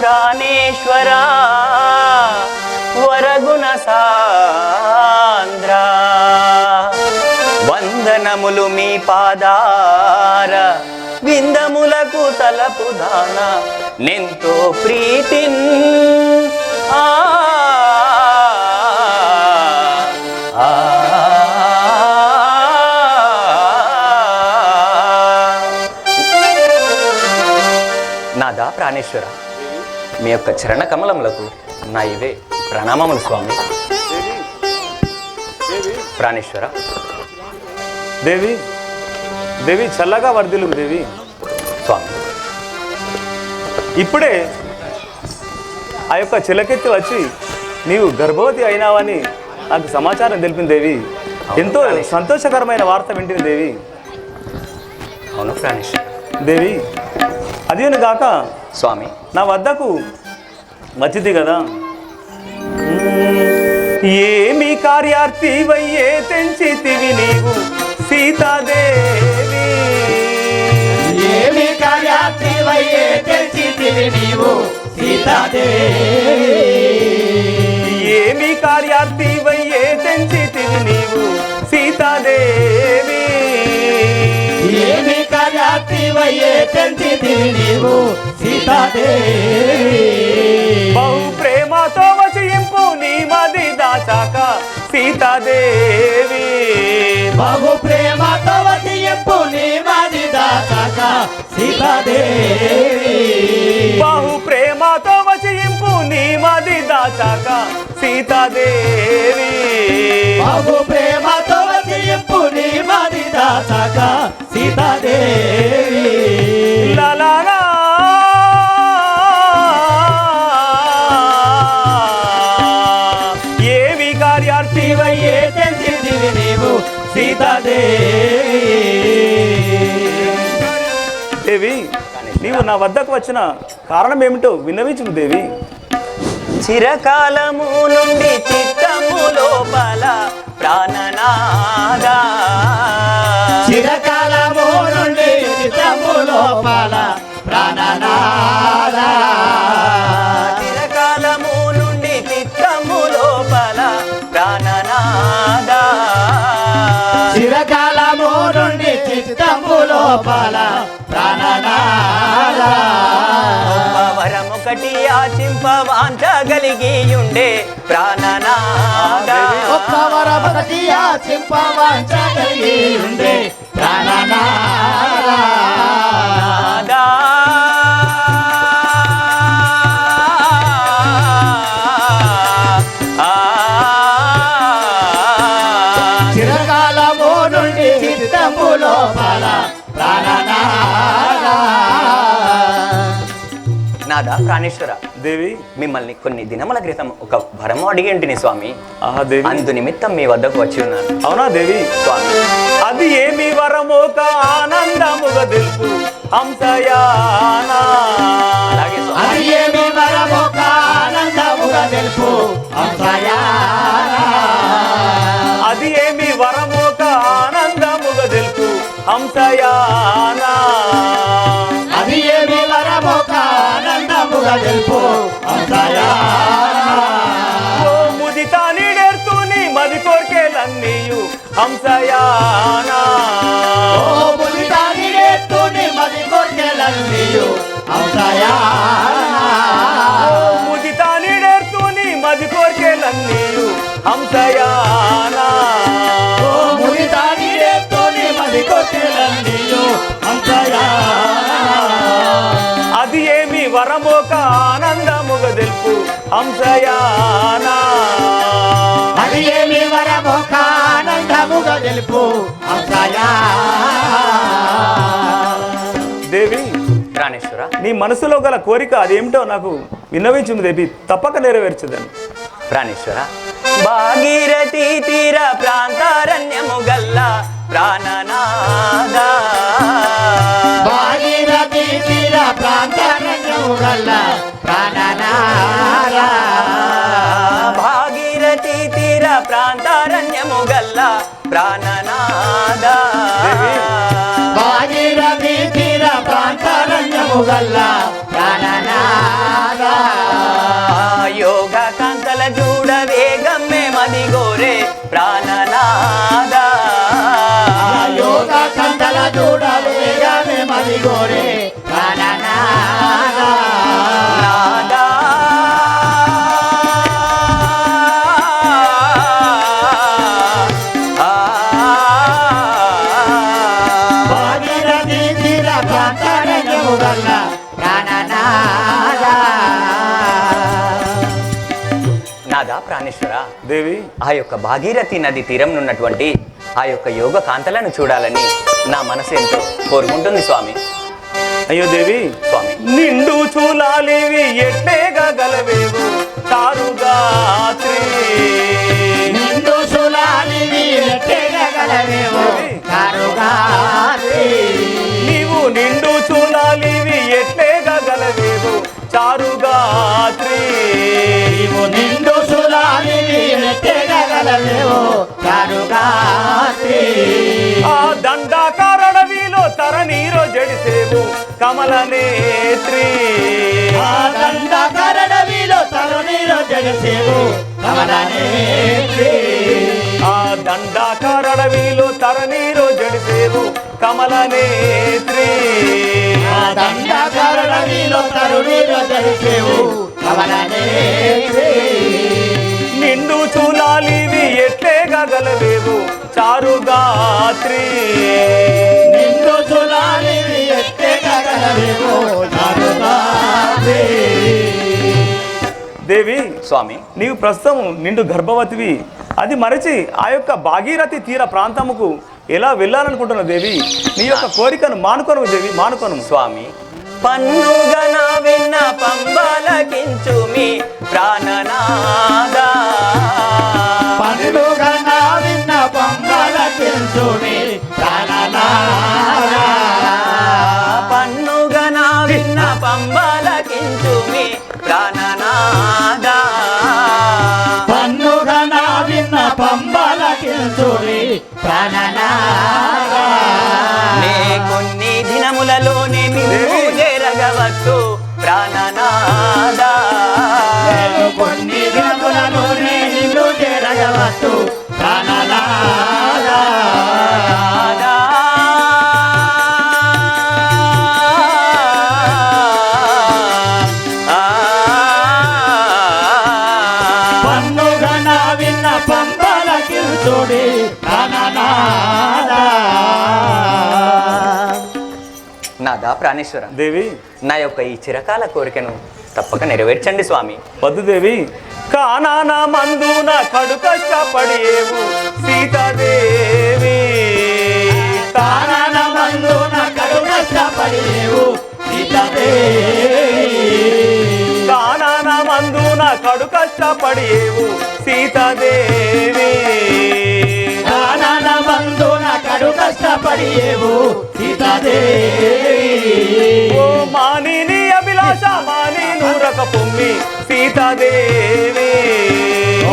ప్రాణేశ్వర వరగుణ సాంద్ర వందనములు మీ పాదార విందములకు తలపు దాన నెంతో ప్రీతిన్ ఆ నాదా ప్రాణేశ్వర మీ యొక్క చరణ కమలములకు నా ఇవే ప్రణామములు స్వామి ప్రాణేశ్వర. దేవి దేవి చల్లగా వర్ధిల్లు దేవి. స్వామి. ఇప్పుడే ఆ యొక్క చిలకెత్తి వచ్చి నీవు గర్భవతి అయినావని నాకు సమాచారం తెలిపింది దేవి. ఎంతో సంతోషకరమైన వార్త వింటింది దేవి. అవును ప్రాణేశ్వర. దేవి అదేను గాక స్వామి. నా వద్దకు వచ్చింది కదా. ఏమి కార్యార్థి వయ్యే తెంచితివి నీవు సీతాదేవి. ఏమి కార్యార్థి వయ్యే తెలిసితివి నీవు సీతాదేవి. ఏమి కార్యార్థి వయ్యే తెంచితివి నీవు సీతాదేవి. ఏమి కార్యార్థి వయ్యే తెలిసితివి నీవు సీతాదేవి. బహు ప్రేమతో వచింపు నీ మది దాచాక సీతాదేవి. బహు ప్రేమతో వదియపు నీ మాది దాచాక సీతాదేవి. బహు ప్రేమతో వచింపు నీ మది దాచాక సీతాదేవి. బహు ప్రేమతో వదియపు నీ మాది దాచాక సీతాదేవి. లలలా. ఏమి కార్యార్థి శివయ్యే తెలిసితివి నీవు సీతాదేవి? దేవి నీవు నా వద్దకు వచ్చిన కారణం ఏమిటో విన్నవించు దేవి. చిరకాలము నుండి చిత్తము లోపల ప్రాణనాదా చిరకాలము నుండి చిత్తము లోపల ప్రాణనాదా. చిరకాలము నుండి చిత్తము లోపల ప్రాణనాదా. చిరకాలము నుండి చిత్తము లోపల ఆచింపవాంచ కలిగి ఉండే ప్రాణనాదా ఒక్క వరభక్తి ఆచింపవాంచగలిగి ఉండే ప్రాణనాదా నాదా ప్రాణేశ్వర. దేవి. మిమ్మల్ని కొన్ని దినముల క్రితం ఒక వరము అడిగేంటిని స్వామి. దేవి. అందు నిమిత్తం మీ వద్దకు వచ్చి ఉన్నాను. అవునా దేవి? స్వామి. అది ఏమి వరమోక ఆనందముగా తెలుపు హంసయానా. అలాగే అది ఏమి వరమొక ఆనందముగా తెలుపు అంశయానా. అది ఏమి వరమోక ఆనందముగా తెలుపు హంసయానా ఆనందముగా తెలుపు అంశయానా. ఓ ముదిత నీడేర్తూని మది కోర్కెలన్నీయు హంసయానా అది ఏమి తెలుపు. దేవి ప్రాణేశ్వర నీ మనసులో గల కోరిక అదేమిటో నాకు విన్నవించింది దేవి. తప్పక నెరవేర్చదని ప్రాణేశ్వర భాగీరథి తీర ప్రాంతారణ్యము గల్ల ప్రాణనాదా భాగీరథి తీర ప్రాంతారణ్యము గల్ల ప్రాణనారా. భాగీరథి తీర ప్రాంతారణ్యము గల్ల ప్రాణనాదా భాగీరథి తీర ప్రాంతారణ్యము గల్ల ఆ యొక్క భాగీరథి నది తీరం ఉన్నటువంటి ఆ యొక్క యోగ కాంతలను చూడాలని నా మనసు ఎంతో కోరుకుంటుంది స్వామి. అయ్యో దేవి స్వామి. నిండు చూలాలివి ఎట్లేగా గలవేవు. ఎట్టగలవేమో కరుగాత్రి ఆ దండాకారణవిలో తరణీరో జడిసేవు కమల నేత్రి ఆ దండ కరడవిలో తరుణిలో జగసేవు కమలనేత్రి. ఆ దండాకారణవిలో తరణీరో జడిసేవు కమల నేత్రి ఆ దండ కరడవిలో తరుణిలో జగసేవు కమలనేత్రి. నిండు చూలాలివి ఎట్లేగా గలవేవు చారుగాత్రి నిండు సులాలివి ఎట్టగలవేమో కరుగాత్రి దేవి స్వామి నీవు ప్రస్తుతం నిండు గర్భవతివి. అది మరచి ఆ యొక్క భాగీరథి తీర ప్రాంతముకు ఎలా వెళ్ళాలనుకుంటున్నావు దేవి? నీ యొక్క కోరికను మానుకొను దేవి మానుకొను స్వామి పన్నుగన విన్న ప్రాణేశ్వర. దేవి. నా యొక్క ఈ చిరకాల కోరికను తప్పక నెరవేర్చండి స్వామి. వద్దు దేవి కానాన మందున కడు కష్టపడేవు సీతాదేవి. కారణమందున కడు కష్టపడేవు సీతాదేవి. కడు కష్టపడేవు సీతాదేవి. కష్టపడేవు సీతాదేవి. ఓ మానిని అభిలాష మాని నూరక పొమ్మి సీతాదేవి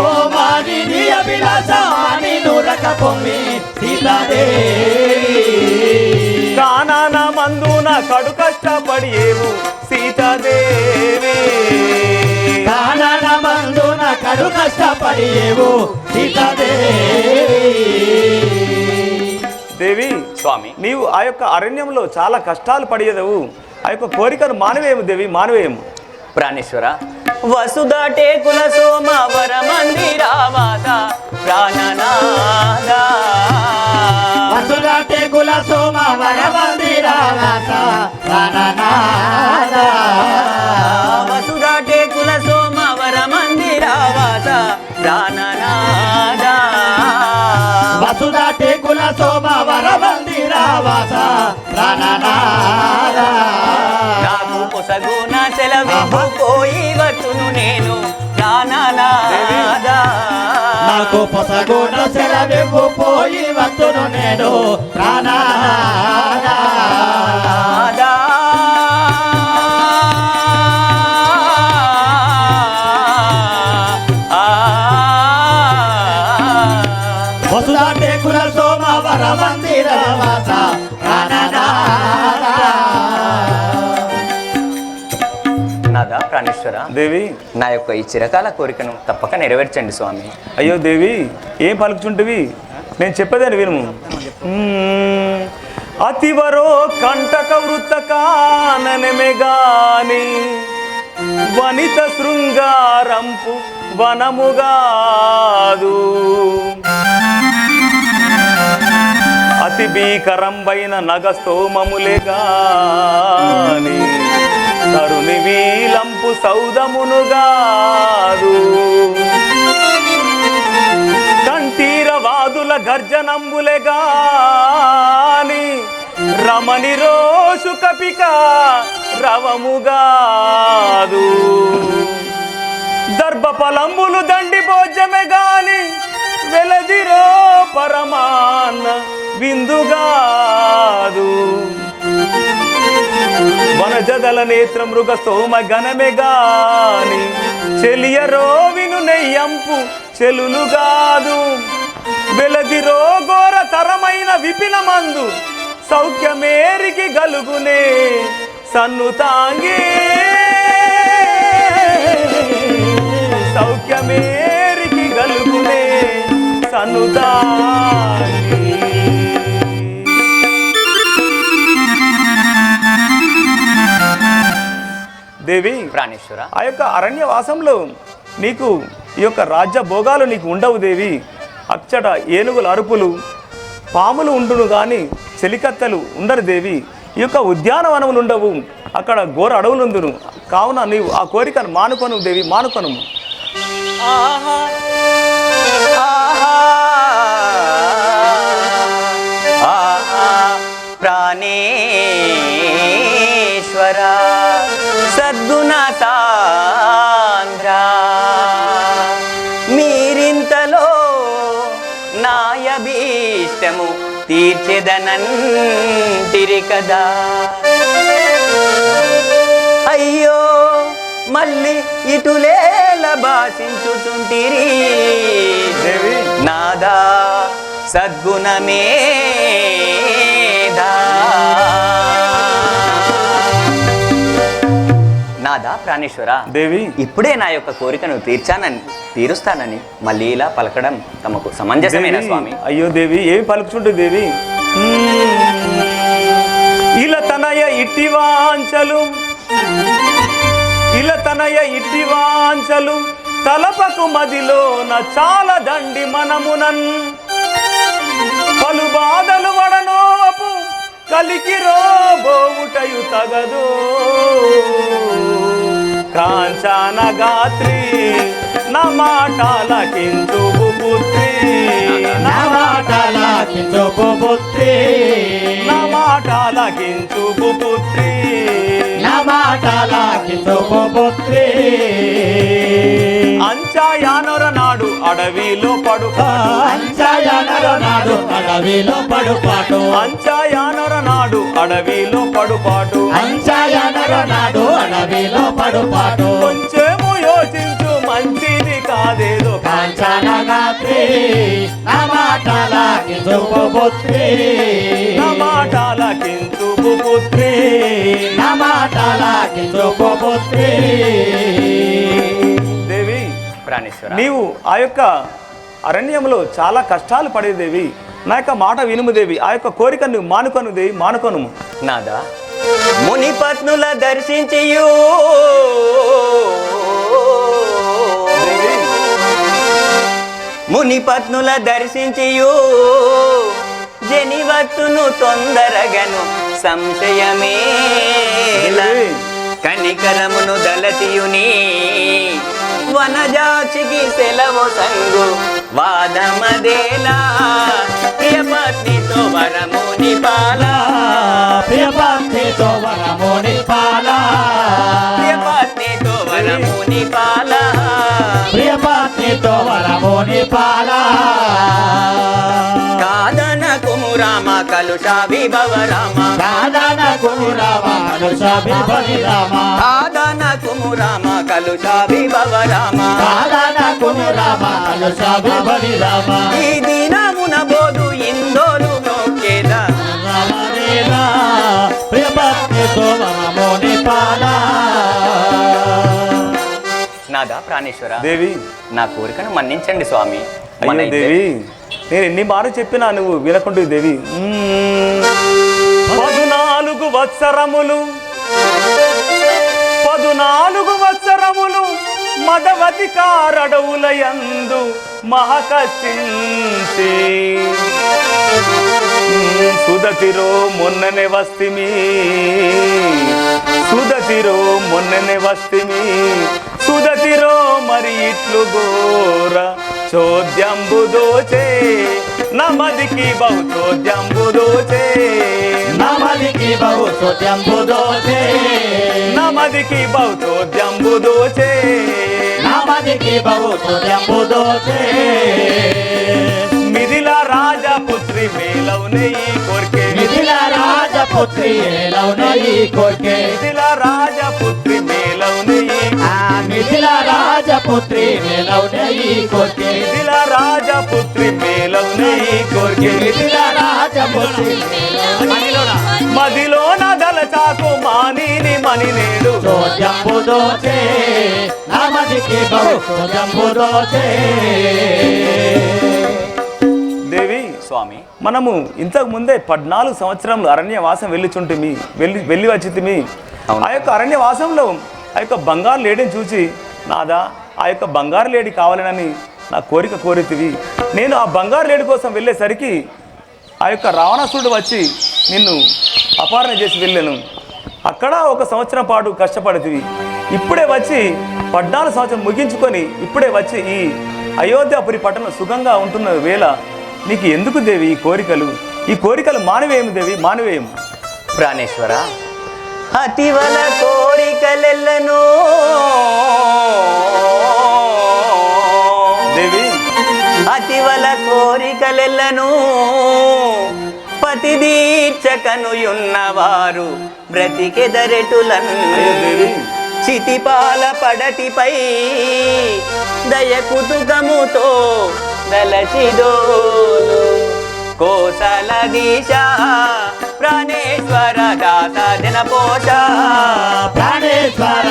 ఓ మానిని అభిలాష మాని నూరక పొమ్మి సీతాదేవి. కానాన మందున కడు కష్టపడేవు సీతాదేవి కారణమందున కడు కష్టపడేవు సీతాదేవి. దేవి స్వామి. నీవు ఆ యొక్క అరణ్యంలో చాలా కష్టాలు పడేదవు ఆ యొక్క కోరికను మానవేయము దేవి మానవేయము. ప్రాణేశ్వర. వసుదటే కుల సోమ వర మందిరావాస ప్రాణనాదా వసుదటే కుల సోమ వరమందిరావాస ప్రాణనాద. వరమందిరావాస ప్రాణనాద. నాకు పొసగున సెలవివ్వు పోయి వచ్చును నేను ప్రాణనాదా నాకు పొసగున సెలవివ్వు పోయి వస్తును నేను ప్రాణనాద. ప్రాణేశ్వర దేవి. నా యొక్క ఈ చిరకాల కోరికను తప్పక నెరవేర్చండి స్వామి. అయ్యో దేవి ఏం పలుకుచుంటివి? నేను చెప్పేదాన్ని విను. అతివరో కంటక వృత్త కాననమే గాని వనిత శృంగారంపు వనముగాదు అతి భీకరంబైన నగస్తోమములే గాని నడుని వీలంపు సౌదమునుగారు కంఠీరవాదుల గర్జనంబులే గాని రమణి రోషు కపిక రవముగాదు దర్భఫలంబులు దండి భోజమే గాని వెలదిరో పరమాన్న విందుగాదు వనజదల నేత్ర మృగ సోమ గణమే గాని చెలియ విను నెయ్యంపు చెలులు కాదు వెలదిరో ఘోర తరమైన విపిన మందు సౌఖ్యమేరికి గలుగునే సన్ను తాంగే. సౌఖ్యమేరికి గలుగునే సన్ను తాంగే. దేవి ప్రాణేశ్వర. ఆ యొక్క అరణ్యవాసంలో నీకు ఈ యొక్క రాజ్య భోగాలు నీకు ఉండవు దేవి. అచ్చట ఏనుగుల అరుపులు పాములు ఉండును కానీ చెలికత్తెలు ఉండరు దేవి. ఈ యొక్క ఉద్యానవనములు ఉండవు. అక్కడ ఘోర అడవులు ఉందును కావున నీవు ఆ కోరికను మానుకొను దేవి మానుకొను సద్గుణ సాంద్ర మీరింతలో నాయభీష్టము తీర్చెదనంటిరి కదా. అయ్యో మళ్ళీ ఇటులేల భాషించుచుంటిరి నాదా సద్గుణమేధా నాదా ప్రాణేశ్వర? దేవి. ఇప్పుడే నా యొక్క కోరికను తీర్చానని తీరుస్తానని మళ్ళీ ఇలా పలకడం తమకు సమంజసమేనా స్వామి? అయ్యో దేవి ఏమి పలుకుచుంటుంది దేవి? ఇలా తనయ ఇట్టి వాంచలు ఇలా తనయ ఇట్టి వాంచలు తలపకు మదిలోన చాలా దండి మనమునన్. పలు బాధలు వడనోపు కలికి రోబోవుటయు తగదు. కాంచాన గాత్రి నా మాటలకించువు పుత్రి నా మాటల కించోపు పుత్రి నా మాటలకించువు పుత్రి నా మాటల కించోపు పుత్రి అంచాయానొర నాడు అడవిలో పడుక అంచయనర నాడు అడవిలో పడుపాటు అంచాయానొర నాడు అడవిలో పడుపాటు అంచయనర నాడు అడవిలో పడుపాటు కొంచెము యోచించు మంచిది కాదేదో కాంచన గాత్రి నా మాటల కించోపు పుత్రి నా పుత్రి నా మాటల కించోపు పుత్రి దేవి ప్రాణేశ్వర. నీవు ఆ యొక్క అరణ్యంలో చాలా కష్టాలు పడేది దేవి. నా యొక్క మాట వినుము దేవి. ఆ యొక్క కోరికను నువ్వు మానుకొను దేవి మానుకొను నాదా? ముని పత్నుల దర్శించియు. ముని పత్నుల దర్శించియు. జనివత్తును తొందరగను సంశయమే. కనికరమును దళతియుని వనజాచికి సెలవు సంగు వాదమదేలా. ప్రియపత్నితో వరముని పాలా. ప్రియపత్నితో వరముని పాల. ప్రియపత్నితో వరముని పాలా. ప్రియపత్నితో వరముని పాల కాదన కుమురామ కలుష విభవ రామ. సాధన కురవ అనుషభిపని రామ. కాదన కుమురామ కలుష విభవ రామ. సాధన కురవ అనుషభిపని రామ. ప్రాణేశ్వర. దేవి. నా కోరికను మన్నించండి స్వామి. అయ్యో దేవి నేను ఎన్ని మారు చెప్పినా నువ్వు వినకుంటు దేవి. పదునాలుగు వత్సరములు పదునాలుగు వత్సరములు మదవతి కారడవుల యందు మహకసించి సుదతిరో మొన్ననే వస్తిమి. సుదతిరో మొన్ననే వస్తిమి. సుదతిరో మరి ఇట్లు గోర చోద్యంబు దోచే. నమదికి బహుచోద్యంబు దోచే. నమదికి బహు సుత్యంబు దోచే. నమదికి బహుచోద్యంబు దోచే. నమదికి బహు సుత్యంబు దోచే. మిథిల రాజపుత్రి మేలవునే ఈ కోర్కే. మిథిల రాజపుత్రి ఏలవున ఈ కోర్కే. మిథిల రాజపుత్రి మేలవునే మిథిల రాజపుత్రి ఈ కోర్కే. మిథిల రాజపుత్రి మేలవునే ఈ కోర్కే. మిథిల రాజపుత్రి మదిలోన దలచాకు మానిని మణి నేడు సోజంబు దోచే నమదికి బహు సోజంబు దోచే. దేవి స్వామి మనము ఇంతకు ముందే పద్నాలుగు సంవత్సరములు అరణ్యవాసం వెళ్ళిచుంటిమి వెళ్ళి వెళ్ళి వచ్చితిమి. ఆ యొక్క అరణ్యవాసంలో ఆ యొక్క బంగారు లేడిని చూసి నాదా ఆ యొక్క బంగారు లేడి కావాలనని నా కోరిక కోరితివి. నేను ఆ బంగారు లేడి కోసం వెళ్ళేసరికి ఆ యొక్క రావణాసురుడు వచ్చి నిన్ను అపహరణ చేసి వెళ్ళాను. అక్కడ ఒక సంవత్సరం పాటు కష్టపడితివి ఇప్పుడే వచ్చి పద్నాలుగు సంవత్సరం ముగించుకొని ఇప్పుడే వచ్చి ఈ అయోధ్యాపురి పట్టణం సుఖంగా ఉంటున్న వేళ నీకు ఎందుకు దేవి ఈ కోరికలు? ఈ కోరికలు మానవేయము దేవి మానవేయము. ప్రాణేశ్వర అతివలతో కోరికలెల్లను. దేవి. అతివల కోరికలెల్లను. పతి దీర్చకనుయున్నవారు బ్రతికెదరెటులను చితిపాల పడటిపై దయ కుతుకముతో దలచిదోలు కోసల దీశ ప్రాణేశ్వర దాస జన పోష ప్రాణేశ్వర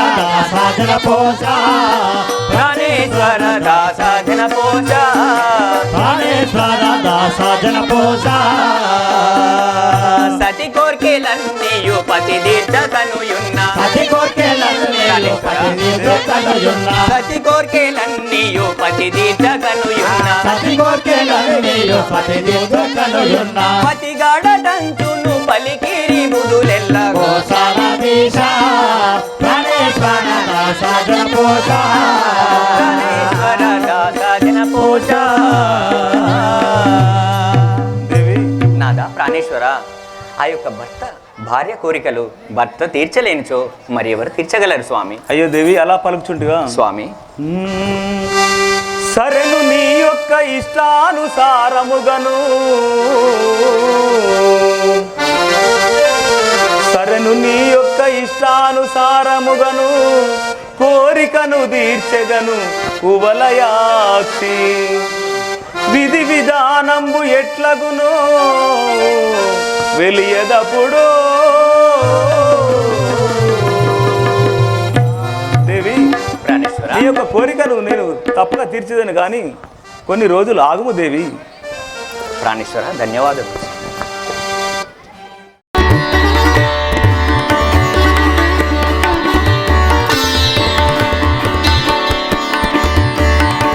సాధన పోష ప్రాణేశ్వర దాస జన పోష ప్రాణేశ్వర సాధన పోష సతి కోర్కెలన్నీయు పతి దీర్ఘకనుయున్న పతి కోర్కెలన్నీ పతి దీర్ఘకనుయున్న సతి కోర్కెలన్నీయు పతి దీర్ఘకనుయున్న పతి కోర్కెలన్నీ పతి దీర్ఘకనుయున్న పతిగాడటంచును పలికిరి ముదులెల్ల దాస జన దేవి నాదా ప్రాణేశ్వర ఆ యొక్క భర్త భార్య కోరికలు భర్త తీర్చలేనిచో మరి ఎవరు తీర్చగలరు స్వామి? అయ్యో దేవి అలా పలుకుచుంటుగా స్వామి. సరెను నీ యొక్క ఇష్టానుసారముగను. సరెను నీ యొక్క ఇష్టానుసారముగను కోరికను తీర్చెగను కువలయాక్షి విధి విధానంబు ఎట్లగును వెలియదప్పుడు దేవి నీ యొక్క కోరికను నేను తప్పక తీర్చేదని కానీ కొన్ని రోజులు ఆగుము దేవి. ప్రాణేశ్వర ధన్యవాదాలు